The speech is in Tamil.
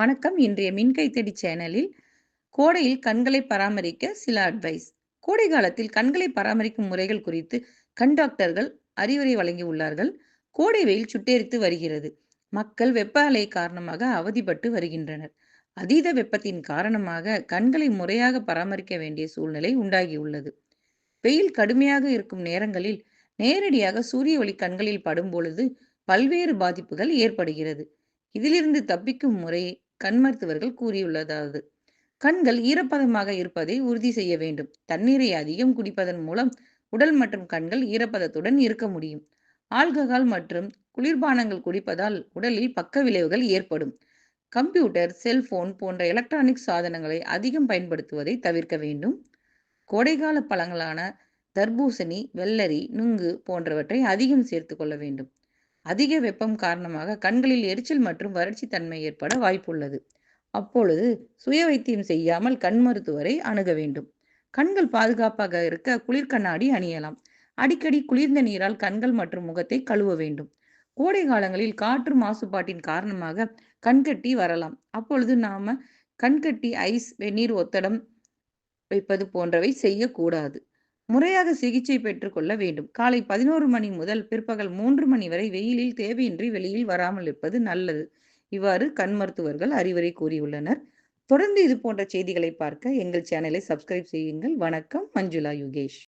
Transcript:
வணக்கம். இன்றைய மின்கைத்தடி சேனலில் கோடையில் கண்களை பராமரிக்க சில அட்வைஸ். கோடை காலத்தில் கண்களை பராமரிக்கும் முறைகள் குறித்து கண் டாக்டர்கள் அறிவுரை வழங்கியுள்ளார்கள். கோடை வெயில் சுட்டெரித்து வருகிறது. மக்கள் வெப்ப அலை காரணமாக அவதிப்பட்டு வருகின்றனர். அதீத வெப்பத்தின் காரணமாக கண்களை முறையாக பராமரிக்க வேண்டிய சூழ்நிலை உண்டாகியுள்ளது. வெயில் கடுமையாக இருக்கும் நேரங்களில் நேரடியாக சூரிய ஒளி கண்களில் படும்பொழுது பல்வேறு பாதிப்புகள் ஏற்படுகிறது. இதிலிருந்து தப்பிக்கும் முறையை கண் மருத்துவர்கள் கூறியுள்ளதாவது கண்கள் ஈரப்பதமாக இருப்பதை உறுதி செய்ய வேண்டும். தண்ணீரை அதிகம் குடிப்பதன் மூலம் உடல் மற்றும் கண்கள் ஈரப்பதத்துடன் இருக்க முடியும். ஆல்கஹால் மற்றும் குளிர்பானங்கள் குடிப்பதால் உடலில் பக்க விளைவுகள் ஏற்படும். கம்ப்யூட்டர், செல்போன் போன்ற எலக்ட்ரானிக் சாதனங்களை அதிகம் பயன்படுத்துவதை தவிர்க்க வேண்டும். கோடைகால பழங்களான தர்பூசணி, வெள்ளரி, நுங்கு போன்றவற்றை அதிகம் சேர்த்து கொள்ள வேண்டும். அதிக வெப்பம் காரணமாக கண்களில் எரிச்சல் மற்றும் வறட்சி தன்மை ஏற்பட வாய்ப்புள்ளது. அப்பொழுது சுய வைத்தியம் செய்யாமல் கண் மருத்துவரை அணுக வேண்டும். கண்கள் பாதுகாப்பாக இருக்க குளிர் கண்ணாடி அணியலாம். அடிக்கடி குளிர்ந்த நீரால் கண்கள் மற்றும் முகத்தை கழுவ வேண்டும். கோடை காலங்களில் காற்று மாசுபாட்டின் காரணமாக கண்கட்டி வரலாம். அப்பொழுது நாம கண்கட்டி ஐஸ், வெந்நீர் ஒத்தடம் வைப்பது போன்றவை செய்யக்கூடாது. முறையாக சிகிச்சை பெற்றுக்கொள்ள வேண்டும். காலை 11 மணி முதல் பிற்பகல் மூன்று மணி வரை வெயிலில் தேவையின்றி வெளியில் வராமல் இருப்பது நல்லது. இவ்வாறு கண் மருத்துவர்கள் அறிவுரை கூறியுள்ளனர். தொடர்ந்து இது போன்ற செய்திகளை பார்க்க எங்கள் சேனலை சப்ஸ்கிரைப் செய்யுங்கள். வணக்கம். மஞ்சுளா யுகேஷ்.